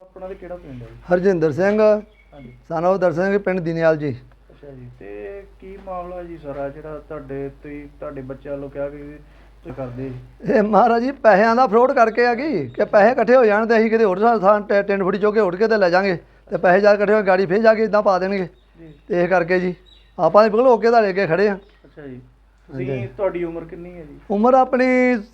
ਆਪਣਾ ਤੇ ਕਿਹੜਾ ਪਿੰਡ ਹੈ ਜੀ? ਹਰਜਿੰਦਰ ਸਿੰਘ। ਹਾਂਜੀ। ਸਾਨੂੰ ਦਰਸ਼ਨ ਸਿੰਘ ਪਿੰਡ ਦੀਨਿਆਲ ਜੀ। ਅੱਛਾ ਜੀ ਤੇ ਕੀ ਮਾਮਲਾ ਜੀ ਸਾਰਾ ਜਿਹੜਾ ਤੁਹਾਡੇ ਤੁਸੀਂ ਤੁਹਾਡੇ ਬੱਚਿਆਂ ਵੱਲੋਂ ਕਿਹਾ ਕਿ ਤੁਸੀਂ ਕਰਦੇ? ਇਹ ਮਹਾਰਾਜ ਜੀ ਪੈਸਿਆਂ ਦਾ ਫਰੋਡ ਕਰਕੇ ਆ ਗਈ ਕਿ ਪੈਸੇ ਇਕੱਠੇ ਹੋ ਜਾਣ ਤੇ ਅਸੀਂ ਕਿਤੇ ਹੋਰ ਥਾਂ ਟੈ- ਟੈਂਟ ਫੁੱਟੀ ਚੋ ਕੇ ਉੱਡ ਕੇ ਤੇ ਲੈ ਜਾਾਂਗੇ ਤੇ ਪੈਸੇ ਜਾ ਇਕੱਠੇ ਹੋ ਗਾੜੀ ਫੇਰ ਜਾ ਕੇ ਇਦਾਂ ਪਾ ਦੇਣਗੇ। ਜੀ। ਤੇ ਇਹ ਕਰਕੇ ਜੀ ਆਪਾਂ ਦੇ ਬਿਲਕੁਲ ਓਕੇ ਦਾ ਲੈ ਕੇ ਖੜੇ ਆ। ਅੱਛਾ ਜੀ। ਤੁਸੀਂ ਤੁਹਾਡੀ ਉਮਰ ਕਿੰਨੀ ਹੈ ਜੀ? ਉਮਰ ਆਪਣੀ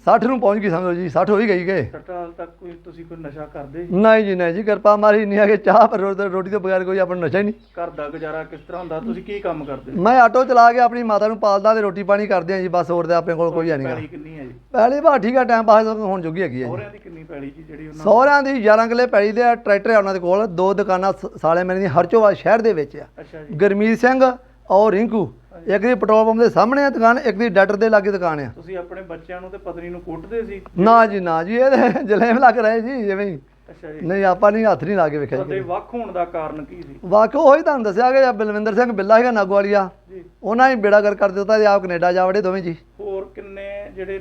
60 ਨੂੰ ਪਹੁੰਚ ਗਈ ਸਮਝੋ ਜੀ 60 ਹੋ ਹੀ ਗਈ ਗਏ ਸੱਠ ਸਾਲ ਤੱਕ ਕੋਈ ਤੁਸੀਂ ਕੋਈ ਨਸ਼ਾ ਕਰਦੇ ਜੀ? ਨਹੀਂ ਜੀ ਨਹੀਂ ਜੀ ਕਿਰਪਾ ਮਾਰੀ ਨਹੀਂ ਆ ਕਿ ਚਾਹ ਪਰ ਰੋਟੀ ਤੋਂ ਬਗੈਰ ਕੋਈ ਆਪਣਾ ਨਸ਼ਾ ਹੀ ਨਹੀਂ। ਘਰ ਦਾ ਗੁਜ਼ਾਰਾ ਕਿਸ ਤਰ੍ਹਾਂ ਹੁੰਦਾ? ਤੁਸੀਂ ਕੀ ਕੰਮ ਕਰਦੇ? ਮੈਂ ਆਟੋ ਚਲਾ ਕੇ ਆਪਣੀ ਮਾਤਾ ਨੂੰ ਪਾਲਦਾ ਤੇ ਰੋਟੀ ਪਾਣੀ ਕਰਦੇ ਆ ਜੀ ਬਸ ਹੋਰ ਤੇ ਆਪਣੇ ਕੋਲ ਕੋਈ ਹੈ ਨਹੀਂਗਾ। ਪੈਲੀ ਕਿੰਨੀ ਹੈ ਜੀ? ਪਹਿਲੀ ਵਾਰ ਠੀਕ ਆ ਟਾਈਮ ਪਾਸ ਹੁਣ ਜੁਗੀ ਹੈਗੀ ਹੈ ਜੀ। ਸਹੁਰਿਆਂ ਦੀ ਕਿੰਨੀ ਪੈਲੀ ਜੀ ਜਿਹੜੀ ਉਹਨਾਂ ਸਹੁਰਿਆਂ ਦੀ 11 ਕਿੱਲੇ ਪੈਲੀ ਦੇ ਆ, ਟਰੈਕਟਰ ਆ ਉਹਨਾਂ ਦੇ ਕੋਲ। ਦੋ ਦੁਕਾਨਾਂ ਸਾਲੇ ਮੇਰੇ ਦੀ ਹਰਚੋਵਾ ਸ਼ਹਿਰ ਦੇ ਵਿੱਚ ਆ। ਅੱਛਾ ਜੀ। ਗਰਮੀਤ ਸਿੰਘ ਔਰ ਰਿੰਕੂ ਇੱਕ ਦੀ ਪੈਟਰੋਲ ਪੰਪ ਦੇ ਸਾਹਮਣੇ ਆ ਦੁਕਾਨ ਇੱਕ ਦੀ ਡਾਕਟਰ ਦੇ ਲਾਗੇ ਦੁਕਾਨ ਆ। ਤੁਸੀਂ ਆਪਣੇ ਬੱਚਿਆਂ ਨੂੰ ਤੇ ਪਤਨੀ ਨੂੰ ਕੁੱਟਦੇ ਸੀ? ਨਾ ਜੀ ਨਾ ਜੀ ਇਹ ਤੇ ਜਲੇਮ ਲੱਗ ਰਹੇ ਜੀ ਜਿਵੇਂ ਹੀ। ਅੱਛਾ ਜੀ। ਨਹੀਂ ਆਪਾਂ ਨਹੀਂ ਹੱਥ ਨਹੀਂ ਲਾ ਕੇ ਵੇਖਿਆ ਜੀ ਵੱਖ ਹੋਣ ਦਾ ਕਾਰਨ ਕੀ ਸੀ? ਵਾਕਿਓ ਹੋਈ ਤੁਹਾਨੂੰ ਦੱਸਿਆ ਕਿ ਬਲਵਿੰਦਰ ਸਿੰਘ ਬਿੱਲਾ ਹੈਗਾ ਨਾਗਵਾਲੀਆ ਜੀ। ਉਹਨਾਂ ਹੀ ਬੇੜਾ ਕਰ ਕਰ ਦਿੱਤਾ ਤੇ ਆਪ ਕੈਨੇਡਾ ਜਾ ਵੜੇ ਦੋਵੇਂ ਜੀ। ਹੋਰ ਕਿੰਨੇ ਜਿਹੜੇ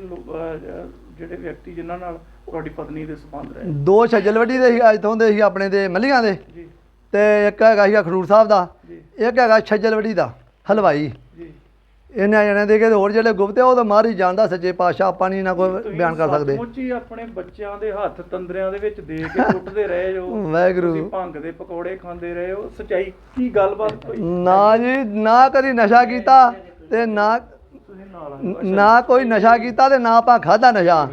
ਜਿਹੜੇ ਵਿਅਕਤੀ ਜਿਨ੍ਹਾਂ ਨਾਲ ਤੁਹਾਡੀ ਪਤਨੀ ਦੇ ਸੰਬੰਧ ਰਹੇ? ਦੋ ਛੱਜਲਵੱਡੀ ਦੇ ਸੀ ਇੱਥੋਂ ਦੇ ਸੀ ਆਪਣੇ ਦੇ ਮੱਲੀਆਂ ਦੇ। ਜੀ। ਤੇ ਇੱਕ ਹੈਗਾ ਸੀਗਾ ਖਡੂਰ ਸਾਹਿਬ ਦਾ ਇੱਕ ਹੈਗਾ ਛੱਜਲਵੱਡੀ ਦਾ ਹਲਵਾਈ। ਜੀ। ਇਹਨਾਂ ਜਣਿਆਂ ਦੇ ਕਿ ਹੋਰ ਜਿਹੜੇ ਗੁਪਤੇ ਆ, ਉਹ ਤਾਂ ਮਾਰ ਹੀ ਜਾਣਦਾ ਸੱਚੇ ਪਾਤਸ਼ਾਹ ਆਪਾਂ ਨਹੀਂ ਨਾ ਕੋਈ ਬਿਆਨ ਕਰ ਸਕਦੇ। ਹੀ ਆਪਣੇ ਬੱਚਿਆਂ ਦੇ ਹੱਥ ਤੰਦਰਿਆਂ ਦੇ ਵਿੱਚ ਦੇ ਕੇ ਕੁੱਟਦੇ ਰਹੇ ਜੋ ਵਾਹਿਗੁਰੂ। ਤੁਸੀਂ ਭੰਗ ਦੇ ਪਕੌੜੇ ਖਾਂਦੇ ਰਹੇ ਹੋ। ਸਚਾਈ ਕੀ ਗੱਲਬਾਤ ਹੋਈ? ਨਾ ਜੀ ਨਾ ਕਦੀ ਨਸ਼ਾ ਕੀਤਾ ਤੇ ਨਾ। ਨਾ ਕੋਈ ਨਸ਼ਾ ਕੀਤਾ ਤੇ ਨਾ ਆਪਾਂ ਖਾਦਾ ਨਸ਼ਾ।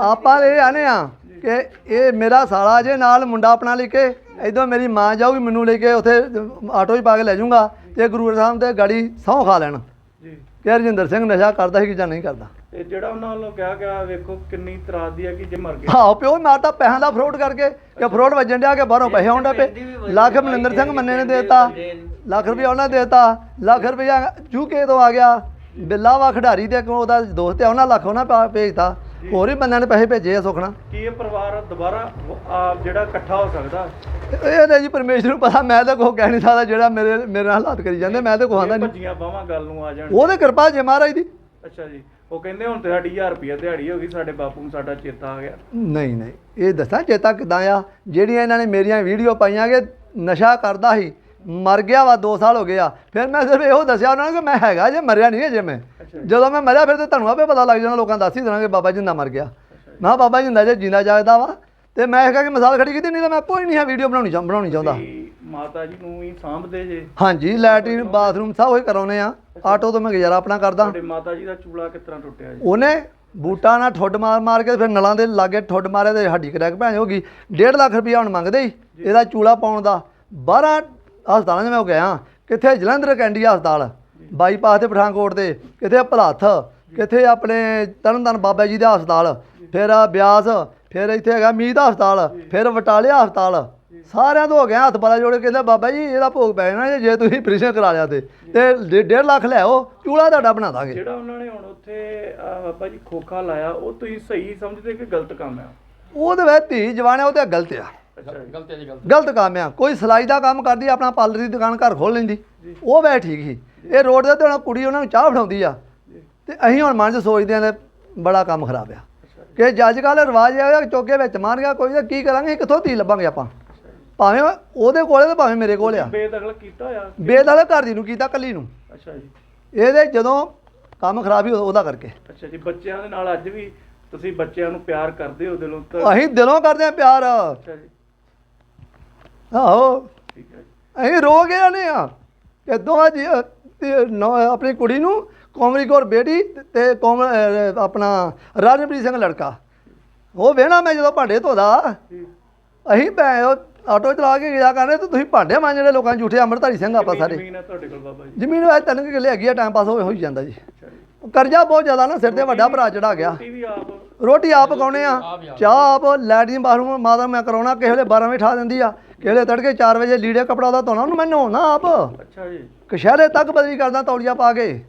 ਆਪਾਂ ਇਹ ਆਨੇ ਆ ਕਿ ਇਹ ਮੇਰਾ ਸਾਲਾ ਜੇ ਨਾਲ ਮੁੰਡਾ ਆਪਣਾ ਲੈ ਕੇ ਇਦੋਂ ਮੇਰੀ ਮਾਂ ਜਾਊਗੀ ਮੈਨੂੰ ਲੈ ਕੇ ਉੱਥੇ ਆਟੋ 'ਚ ਪਾ ਕੇ ਲੈ ਜਾਊਗਾ ਤੇ ਗੁਰੂ ਸਾਹਿਬ ਤੇ ਗਾੜੀ ਸਹੁੰ ਖਾ ਲੈਣ। ਜੀ। ਕਿ ਹਰਜਿੰਦਰ ਸਿੰਘ ਨਸ਼ਾ ਕਰਦਾ ਸੀ ਕਿ ਜਾਂ ਨਹੀਂ ਕਰਦਾ। ਤੇ ਜਿਹੜਾ ਉਹਨਾਂ ਵੱਲੋਂ ਕਿਹਾ ਗਿਆ ਵੇਖੋ ਕਿੰਨੀ ਤਰਾਸਦੀ ਹੈ ਕਿ ਜੇ ਮਰ ਗਿਆ ਹਾਂ ਪਿਓ ਮਾਰਦਾ ਪੈਸਿਆਂ ਦਾ ਫਰੋਡ ਕਰਕੇ ਕਿ ਫਰੋਡ ਵੱਜਣ ਡਿਆ ਕਿ ਬਾਹਰੋਂ ਪੈਸੇ ਆਉਂਦੇ ਪਏ ਲੱਖ ਮਨਿੰਦਰ ਸਿੰਘ ਮੰਨੇ ਨੇ ਦੇਤਾ ਲੱਖ ਰੁਪਇਆ ਉਹਨਾਂ ਨੇ ਦੇਤਾ ਲੱਖ ਰੁਪਇਆ ਯੂਕੇ ਤੋਂ ਆ ਗਿਆ। ਬਿੱਲਾ ਵਾ ਖਿਡਾਰੀ ਤੇ ਕੋਲ ਉਹਦਾ ਦੋਸਤ ਆ ਉਹਨਾਂ ਲੱਖ ਉਹਨਾਂ ਪਾ- ਭੇਜਤਾ। ਹੋਰ ਵੀ ਬੰਦਿਆਂ ਨੇ ਪੈਸੇ ਭੇਜੇ ਆ ਸੁਖਣਾ ਕੀ ਇਹ ਪਰਿਵਾਰ ਦੁਬਾਰਾ ਆ ਜਿਹੜਾ ਇਕੱਠਾ ਹੋ ਸਕਦਾ? ਇਹ ਤਾਂ ਜੀ ਪਰਮੇਸ਼ਰ ਨੂੰ ਪਤਾ ਮੈਂ ਤਾਂ ਕੋਈ ਕਹਿ ਨਹੀਂ ਸਕਦਾ ਜਿਹੜਾ ਮੇਰੇ ਮੇਰੇ ਨਾਲ ਹਾਲਾਤ ਕਰੀ ਜਾਂਦੇ ਮੈਂ ਤਾਂ ਕੋਈ ਆਂਦਾ ਇਹ ਨਹੀਂ ਭੱਜੀਆਂ ਬਾਹਾਂ ਗੱਲ ਨੂੰ ਆ ਜਾਣ ਉਹਦੇ ਕਿਰਪਾ ਜੇ ਮਹਾਰਾਜ ਦੀ। ਅੱਛਾ ਜੀ ਉਹ ਕਹਿੰਦੇ ਹੁਣ ਤੇ ਸਾਡੀ 1000 ਰੁਪਏ ਦਿਹਾੜੀ ਹੋ ਗਈ ਸਾਡੇ ਬਾਪੂ ਨੂੰ ਸਾਡਾ ਚੇਤਾ ਆ ਗਿਆ। ਨਹੀਂ ਨਹੀਂ ਇਹ ਦੱਸਾਂ ਚੇਤਾ ਕਿਦਾਂ ਆ? ਜਿਹੜੀਆਂ ਇਹਨਾਂ ਨੇ ਮੇਰੀਆਂ ਵੀਡੀਓ ਪਾਈਆਂ ਕਿ ਨਸ਼ਾ ਕਰਦਾ ਸੀ ਮਰ ਗਿਆ ਵਾ 2 ਸਾਲ ਹੋ ਗਏ ਆ। ਫਿਰ ਮੈਂ ਸਿਰਫ ਇਹੋ ਦੱਸਿਆ ਉਹਨਾਂ ਨੂੰ ਕਿ ਮੈਂ ਹੈਗਾ ਜੇ ਮਰਿਆ ਨਹੀਂ ਜੇ ਮੈਂ। ਜਦੋਂ ਮੈਂ ਮਰਿਆ ਫਿਰ ਤੇ ਤੁਹਾਨੂੰ ਆਪੇ ਪਤਾ ਲੱਗ ਜਾਣਾ ਲੋਕਾਂ ਨੂੰ ਦੱਸ ਹੀ ਦੇਣਾ ਕਿ ਬਾਬਾ ਜਿੰਦਾ ਮਰ ਗਿਆ। ਮੈਂ ਕਿਹਾ ਬਾਬਾ ਜਿੰਦਾ ਜੇ ਜਿੰਦਾ ਜਾਗਦਾ ਵਾ। ਤੇ ਮੈਂ ਇਹ ਕਹਾਂ ਕਿ ਮਿਸਾਲ ਖੜੀ ਕੀਤੀ ਨਹੀਂ ਤਾਂ ਮੈਂ ਕੋਈ ਨਹੀਂ ਹੈ ਵੀਡੀਓ ਬਣਾਉਣੀ ਚਾਹ ਬਣਾਉਣੀ ਚਾਹੁੰਦਾ। ਮਾਤਾ ਜੀ ਨੂੰ ਹੀ ਸਾਂਭਦੇ ਜੇ। ਹਾਂਜੀ ਲੈਟਰੀਨ ਬਾਥਰੂਮ ਸਭ ਉਹੀ ਕਰਾਉਨੇ ਆ। ਆਟੋ ਤੋਂ ਮੈਂ ਗੁਜ਼ਾਰਾ ਆਪਣਾ ਕਰਦਾ। ਤੁਹਾਡੇ ਮਾਤਾ ਜੀ ਦਾ ਚੂਲਾ ਕਿਸ ਤਰ੍ਹਾਂ ਟੁੱਟਿਆ ਜੀ? ਉਹਨੇ ਬੂਟਾ ਨਾਲ ਠੁੱਡ ਮਾਰ ਮਾਰ ਕੇ ਫਿਰ ਨਲਾਂ ਦੇ ਲਾਗੇ ਠੁੱਡ ਮਾਰੇ ਤੇ ਹੱਡੀ ਕਰੈਕ ਭੈਣ ਹੋ ਗਈ 1.5 ਲੱਖ ਰੁਪਇਆ ਹੁਣ ਮੰਗਦੇ ਹੀ ਇਹਦਾ ਚੂਲਾ ਪਾਉਣ ਦਾ। 12 ਹਸਪਤਾਲਾਂ 'ਚ ਮੈਂ ਗਿਆ। ਕਿੱਥੇ ਜਲੰਧਰ ਕੈਂਡੀ ਹਸਪਤਾਲ? ਬਾਈਪਾਸ ਤੇ ਪਠਾਨਕੋਟ ਤੇ ਕਿੱਥੇ ਭਲਾਥ? ਕਿੱਥੇ ਆਪਣੇ ਤਰਨਤਨ ਬਾਬਾ ਜੀ ਦਾ ਹਸਪਤਾਲ? ਫਿਰ ਆ ਬਿਆਸ ਫਿਰ ਇੱਥੇ ਹੈਗਾ ਮੀਤ ਹਸਪਤਾਲ ਫਿਰ ਵਟਾਲਿਆ ਹਸਪਤਾਲ। ਸਾਰਿਆਂ ਤੋਂ ਹੋ ਗਿਆ ਹੱਥ ਪਾਲਾ ਜੋੜ ਕੇ ਕਹਿੰਦੇ ਬਾਬਾ ਜੀ ਇਹਦਾ ਭੋਗ ਪੈ ਜਾਣਾ ਜੇ ਤੁਸੀਂ ਆਪਰੇਸ਼ਨ ਕਰਾ ਲਿਆ ਤੇ। ਤੇ 1.5 ਲੱਖ ਲੈ ਆਓ ਚੂਲਾ ਤੁਹਾਡਾ ਬਣਾ ਦਾਂਗੇ। ਜਿਹੜਾ ਉਹਨਾਂ ਨੇ ਹੁਣ ਉੱਥੇ ਆ ਬਾਬਾ ਜੀ ਖੋਖਾ ਲਾਇਆ ਉਹ ਤੁਸੀਂ ਸਹੀ ਸਮਝਦੇ ਕਿ ਗਲਤ ਕੰਮ ਆ? ਉਹਦੇ ਵਿੱਚ ਧੀ ਜਵਾਨ ਉਹ ਤੇ ਗਲਤ ਆ। ਗਲਤ ਹੈ ਜੀ ਗਲਤ ਗਲਤ ਕੰਮ ਆ। ਕੋਈ ਸਿਲਾਈ ਦਾ ਕੰਮ ਕਰਦੀ ਆਪਣਾ ਪਾਰਲਰ ਦੀ ਦੁਕਾਨ ਘਰ ਖੋਲ ਲੈਂਦੀ। ਉਹ ਵੈ ਠੀਕ ਸੀ। ਇਹ ਰੋਡ ਦੇ ਹੁਣ ਕੁੜੀ ਉਹਨਾਂ ਨੂੰ ਚਾਹ ਫੜਾਉਂਦੀ ਆ। ਤੇ ਅਸੀਂ ਹੁਣ ਮਨ 'ਚ ਸੋਚਦੇ ਆਂ ਤੇ ਬੜਾ ਕੰਮ ਖਰਾਬ ਆ। ਕਿ ਜੱਜ ਕੱਲ ਰਿਵਾਜ ਆ ਚੋਕੇ ਵਿੱਚ ਮਾਰ ਗਿਆ ਕੋਈ ਤਾਂ ਕੀ ਕਰਾਂਗੇ ਕਿੱਥੋਂ ਧੀ ਲੱਭਾਂਗੇ ਆਪਾਂ? ਭਾਵੇਂ ਉਹਦੇ ਕੋਲੇ ਤੇ ਭਾਵੇਂ ਮੇਰੇ ਕੋਲੇ ਆ। ਬੇਦਖਲ ਕੀਤਾ ਹੋਇਆ? ਬੇਦਲ ਘਰ ਦੀ ਨੂੰ ਕੀਤਾ ਕੱਲੀ ਨੂੰ। ਅੱਛਾ ਜੀ। ਇਹਦੇ ਜਦੋਂ ਕੰਮ ਖਰਾਬ ਹੀ ਉਹਦਾ ਕਰਕੇ। ਅੱਛਾ ਜੀ ਬੱਚਿਆਂ ਦੇ ਨਾਲ ਅੱਜ ਵੀ ਤੁਸੀਂ ਬੱਚਿਆਂ ਨੂੰ ਪਿਆਰ ਕਰਦੇ ਹੋ ਦਿਲੋਂ? ਤਾਂ ਅਸੀਂ ਦਿਲੋਂ ਕਰਦੇ ਆ ਪਿਆਰ। ਅੱਛਾ ਜੀ। ਆਹੋ। ਠੀਕ ਹੈ ਅਸੀਂ ਰੋ ਗਏ ਨੇ ਆ। ਕਿ ਦੋਵਾਂ ਜੀ ਅ, ਤੇ ਨੌ- ਆਪਣੀ ਕੁੜੀ ਨੂੰ ਕੋਮਰੀ ਕੌਰ ਬੇਟੀ ਤੇ ਕੋਮ ਅ, ਆਪਣਾ ਰਾਜਨਪ੍ਰੀਤ ਸਿੰਘ ਲੜਕਾ। ਉਹ ਵੇਣਾ ਮੈਂ ਜਦੋਂ ਭਾਂਡੇ ਧੋਦਾ। ਅਸੀਂ ਭੈ ਉਹ ਆਟੋ ਚਲਾ ਕੇ ਗਿਆ ਕਰਨੇ ਤੇ ਤੁਸੀਂ ਭਾਂਡੇ ਮਾਂਜਣੇ ਲੋਕਾਂ ਦੇ ਝੂਠੇ ਅੰਮ੍ਰਿਤਧਾਰੀ ਸਿੰਘ ਆਪਾਂ ਸਾਰੇ। ਜ਼ਮੀਨ ਹੈ ਤੁਹਾਡੇ ਕੋਲ ਬਾਬਾ ਜੀ। ਜ਼ਮੀਨ ਵਾਜ ਤਿੰਨ ਕੁ ਕਿੱਲੇ ਹੈਗੀ ਆ ਟਾਈਮ ਪਾਸ ਹੋ ਹੋਈ ਜਾਂਦਾ ਜੀ। ਅੱਛਾ ਜੀ। ਕਰਜ਼ਾ ਬਹੁਤ ਜ਼ਿਆਦਾ ਨਾ ਸਿਰ ਤੇ ਵੱਡਾ ਭਰਾ ਚੜਾ ਗਿਆ। ਰੋਟੀ ਵੀ ਆਪ ਰੋਟੀ ਆਪ ਪਕਾਉਣੇ ਆ। ਚਾਹ ਆਪ ਲੈਟਰੀਨ ਬਾਥਰੂਮ ਮਾਤਾ ਮੈਂ ਕਰਾਉਣਾ ਕਿਸੇ ਵੇਲੇ 12 ਵਜੇ ਠਾ ਦਿੰਦੀ ਆ। ਕਿਸੇ ਵੇਲੇ ਤੜਕੇ 4 ਵਜੇ ਲੀੜੇ ਕਪੜਾ ਦਾ ਧੋਣਾ ਉਹਨੂੰ ਮੈਂ ਨਹਾਉਣਾ ਆਪ। ਅੱਛਾ ਜੀ। ਕਸ਼ਹਿਰੇ ਤੱਕ ਬਦਲੀ ਕਰਦਾ ਤੌਲੀਆ ਪਾ ਕੇ।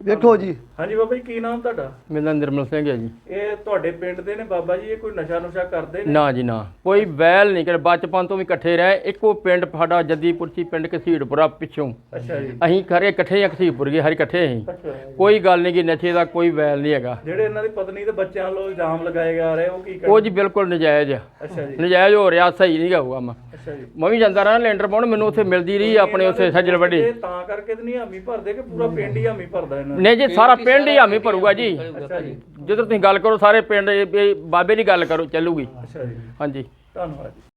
ਵੇਖੋ ਜੀ। ਹਾਂਜੀ ਬਾਬਾ ਜੀ ਕੀ ਨਾਮ ਤੁਹਾਡਾ? ਮੇਰਾ ਨਾਮ ਨਿਰਮਲ ਸਿੰਘ ਹੈ ਜੀ। ਇਹ ਤੁਹਾਡੇ ਪਿੰਡ ਦੇ ਨੇ ਬਾਬਾ ਜੀ ਇਹ ਕੋਈ ਨਸ਼ਾ ਨੁਸ਼ਾ ਕਰਦੇ ਨੇ? ਨਾ ਜੀ ਨਾ ਕੋਈ ਵੈਲ ਨਹੀਂ ਕਰ ਬਚਪਨ ਤੋਂ ਵੀ ਇਕੱਠੇ ਰਹੇ। ਇੱਕੋ ਪਿੰਡ ਸਾਡਾ ਜੱਦੀਪੁਰਸੀ ਪਿੰਡ ਕਸੀੜਪੁਰਾ ਪਿੱਛੋਂ। ਅੱਛਾ ਜੀ। ਅਸੀਂ ਖਰੇ ਇਕੱਠੇ ਆ ਕਸੀੜਪੁਰ ਗਏ ਹਰ ਇਕੱਠੇ ਅਸੀਂ। ਅੱਛਾ ਕੋਈ ਗੱਲ ਨਹੀਂ ਕਿ ਨਸ਼ੇ ਦਾ ਕੋਈ ਵੈਲ ਨਹੀਂ ਹੈਗਾ। ਜਿਹੜੇ ਇਹਨਾਂ ਦੀ ਪਤਨੀ ਤੇ ਬੱਚਿਆਂ ਵੱਲੋਂ ਇਲਜ਼ਾਮ ਲਗਾਏ ਜਾ ਰਹੇ ਉਹ ਕੀ ਉਹ ਕਰਦੇ ਜੀ ਬਿਲਕੁਲ ਨਜਾਇਜ਼ ਆ। ਅੱਛਾ ਜੀ। ਨਜਾਇਜ਼ ਹੋ ਰਿਹਾ ਸਹੀ ਨਹੀਂ ਹੋਊਗਾ ਮੈਂ। ਅੱਛਾ ਜੀ। ਮੈਂ ਵੀ ਜਾਂਦਾ ਰਹਾ ਲੈਂਡਰ ਪਾਉਣ ਮੈਨੂੰ ਉੱਥੇ ਮਿਲਦੀ ਰਹੀ ਆਪਣੇ ਉੱਥੇ ਸੱਜਲ ਵੱਡੀ। ਇਹ ਤਾਂ ਕਰਕੇ ਤੇ ਨਹੀਂ ਹਾਮੀ ਭਰਦੇ ਕਿ ਪੂਰਾ ਪਿੰਡ ਹੀ ਹਾਮੀ ਭਰਦਾ ਇਹਨਾਂ? ਨਹੀਂ ਜੀ ਸਾਰਾ ਪਿੰਡ ਹੀ ਹਾਮੀ ਭਰੂਗਾ ਜੀ। ਅੱਛਾ ਜੀ। ਜਦੋਂ ਤੁਸੀਂ ਗੱਲ ਕਰੋ ਸਾਰੇ ਪਿੰਡ ਇਹ- ਇਹ ਬਾਬੇ ਦੀ ਗੱਲ ਕਰੋ ਚੱਲੂਗੀ। ਅੱਛਾ ਜੀ। ਹਾਂਜੀ। ਧੰਨਵਾਦ ਜੀ।